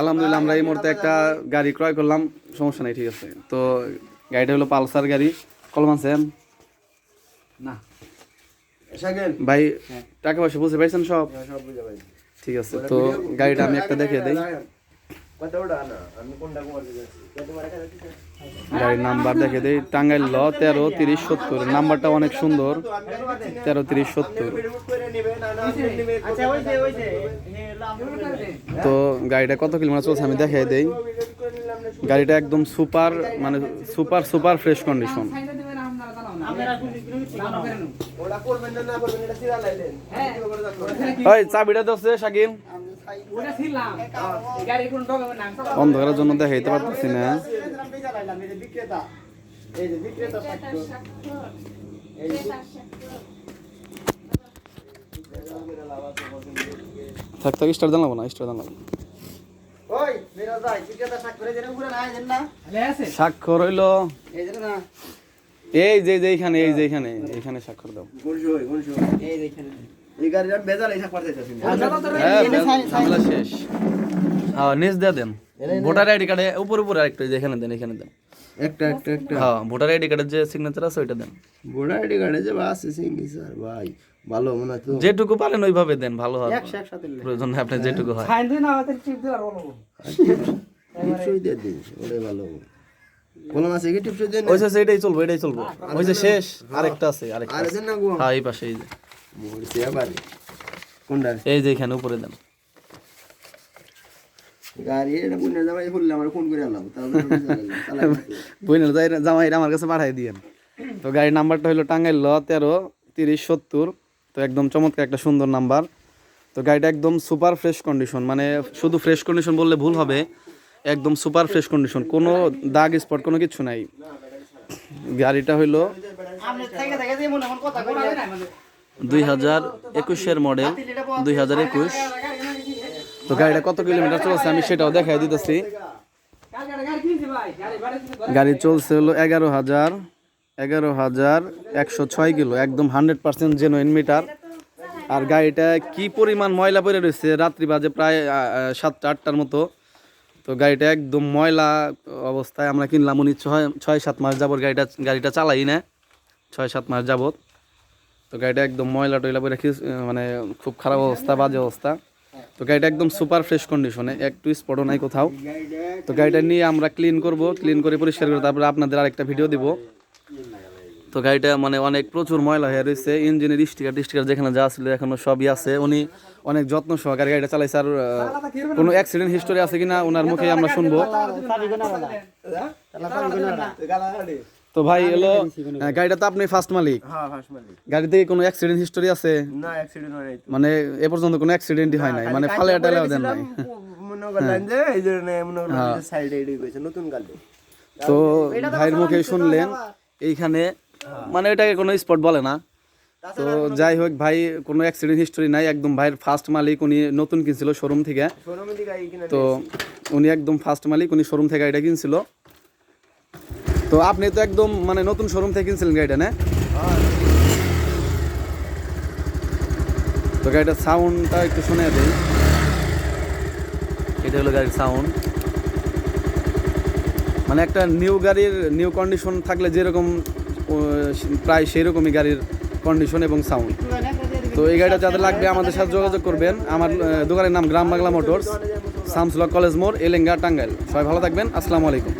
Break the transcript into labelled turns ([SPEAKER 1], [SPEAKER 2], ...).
[SPEAKER 1] আলহামদুলিল্লাহ আমরা এই মুহূর্তে একটা গাড়ি ক্রয় করলাম। সমস্যা নেই ঠিক আছে। তো গাড়িটা হলো পালসার গাড়ি। কলম আছেন
[SPEAKER 2] না।
[SPEAKER 1] ভাই টাকা পয়সা বুঝতে পারছেন সব?
[SPEAKER 3] ভাই
[SPEAKER 1] ঠিক আছে তো গাড়িটা আমি একটা দেখিয়ে দিই। গাড়ির নাম্বার দেখে দিই। টাঙ্গাইল ল তেরো তিরিশ সত্তর। নাম্বারটা অনেক সুন্দর। তেরো তিরিশ সত্তর। তো গাড়িটা কত কিলোমিটার চলছে আমি দেখাই দেই। গাড়িটা একদম সুপার মানে সুপার সুপার ফ্রেশ কন্ডিশন ওই চাবিটা দোষে শাকিল। অন্ধকারের জন্য দেখাইতে পারতেছি না।
[SPEAKER 3] এই
[SPEAKER 1] থাক থাক স্টার জানাব না স্টার জানাব
[SPEAKER 3] ওই মেরা যাই বিক্রেতা শাক করে দেন পুরো না দেন না?
[SPEAKER 2] আলে আছে?
[SPEAKER 1] স্বাক্ষর হইল।
[SPEAKER 3] এই যে না।
[SPEAKER 1] এই যে যে এইখানে এই যে এইখানে এইখানে স্বাক্ষর দাও। হ্যাঁ শেষ। হ্যাঁ নিজ দিয়ে দেন। ভোটার আইডি কার্ডে উপর উপরে আরেকটা এখানে দেন এখানে দেন।
[SPEAKER 3] একটা একটা একটা।
[SPEAKER 1] হ্যাঁ ভোটার আইডি কার্ডের যে সিগনেচার আছে ওইটা দেন।
[SPEAKER 3] বোড়া আইডি কার্ডে যে সিঙ্গি স্যার ভাই ভালো মনে হয় তো।
[SPEAKER 1] যেটুকু পারেন ওইভাবে দেন ভালো হবে।
[SPEAKER 3] একসাথে
[SPEAKER 1] প্রয়োজন হয় আপনার যেটুকু হয়।
[SPEAKER 2] ফাইন দিন আমাদের টিপ দেওয়ার বলব।
[SPEAKER 3] টিপসই দিয়ে দিন ওটাই ভালো কলম আছে কি টিপসই দেন
[SPEAKER 1] ওই যে এটাই চলবো এটাই চলবো। ওই যে শেষ আরেকটা আছে আরেকটা
[SPEAKER 3] আর দেন না গো?
[SPEAKER 1] হ্যাঁ এই পাশে এই যে।
[SPEAKER 3] মরছে আবার। কোনটা?
[SPEAKER 1] এই যে এখানে উপরে দেন।
[SPEAKER 3] গাড়ি এটা ফুললে আমার ফোন করে আনলাম তারপর
[SPEAKER 1] বইনের আমার কাছে পাঠাই দিয়েন। তো গাড়ির নাম্বারটা হলো টাঙ্গাইল ল তেরো তিরিশ সত্তর তো একদম চমৎকার একটা সুন্দর নাম্বার। তো গাড়িটা একদম সুপার ফ্রেশ কন্ডিশন মানে শুধু ফ্রেশ কন্ডিশন বললে ভুল হবে একদম সুপার ফ্রেশ কন্ডিশন কোনো দাগ স্পট কোনো কিছু নাই। গাড়িটা হইল দুই হাজার একুশের মডেল দুই হাজার একুশ। তো গাড়িটা কত কিলোমিটার চলছে আমি সেটাও দেখাই দিতেছি।
[SPEAKER 2] গাড়ি
[SPEAKER 1] চলছে হলো এগারো হাজার এগারো হাজার একশো ছয় কিলো, একদম হান্ড্রেড পার্সেন্ট জেনুইন মিটার আর গাড়িটা কি পরিমাণ ময়লা পড়ে রয়েছে, রাত্রি বাজে প্রায় সাতটা, আটটার মতো। তো গাড়িটা একদম ময়লা অবস্থায় আমরা কিনলাম, উনি ছয় ছয়, সাত মাস যাবত গাড়িটা গাড়িটা চালাই না। ছয়, সাত মাস যাবত তো গাড়িটা একদম ময়লা টয়লা পরে মানে খুব খারাপ অবস্থা, বাজে অবস্থা। তো গাড়িটা একদম সুপার ফ্রেশ কন্ডিশনে একটু স্পটও নাই কোথাও। তো গাড়িটা নিয়ে আমরা ক্লিন করব ক্লিন করে পরিষ্কার করে তারপরে আপনাদের আরেকটা ভিডিও দিব। তো গাড়িটা মানে অনেক প্রচুর ময়লা হয়ে রয়েছে ইঞ্জিনের স্টিকার টিস্টিকার যেখানে যা ছিল এখনও সবই আছে। উনি অনেক যত্ন সহকারে গাড়িটা চালাইছে আর কোনো অ্যাক্সিডেন্ট হিস্টোরি আছে কিনা ওনার মুখে আমরা শুনব। তো ভাই এলো গাড়িটা তো আপনি ফার্স্ট মালিক।
[SPEAKER 3] হ্যাঁ ফার্স্ট মালিক।
[SPEAKER 1] গাড়িতে কি কোনো অ্যাক্সিডেন্ট হিস্টোরি আছে?
[SPEAKER 3] না অ্যাক্সিডেন্ট হয় নাই
[SPEAKER 1] মানে এ পর্যন্ত কোনো অ্যাক্সিডেন্টই হয় নাই। মানে ফালে টালেও দেন নাই।
[SPEAKER 3] মনে করলেন যে এই জন্য মনে করলেন সাইডে এডি কইছে নতুন গাড়ি।
[SPEAKER 1] তো ভাইয়ের মুখে শুনলেন এইখানে মানে এটাকে কোনো স্পট বলে না। তো যাই হোক ভাই কোনো অ্যাক্সিডেন্ট হিস্টোরি নাই। একদম ভাইয়ের ফার্স্ট মালিক উনি নতুন কিনছিল শোরুম থেকে।
[SPEAKER 3] শোরুমে দিকে আই কিনা
[SPEAKER 1] তো উনি একদম ফার্স্ট মালিক উনি শোরুম থেকে এটা কিনছিল। তো আপনি তো একদম মানে নতুন শোরুম থেকে কিনছিলেন গাড়িটা, না? তো গাড়িটার সাউন্ডটা একটু শুনে দিই। এটা হলো গাড়ির সাউন্ড মানে একটা নিউ গাড়ির নিউ কন্ডিশন থাকলে যেরকম প্রায় সেই রকমই গাড়ির কন্ডিশন এবং সাউন্ড তো এই গাড়িটা যাদের লাগবে আমাদের সাথে যোগাযোগ করবেন। আমার দোকানের নাম গ্রাম বাংলা মোটরস, শামসুল্লাহ কলেজ মোড়, এলেঙ্গা, টাঙ্গাইল। সবাই ভালো থাকবেন। আসসালামু আলাইকুম।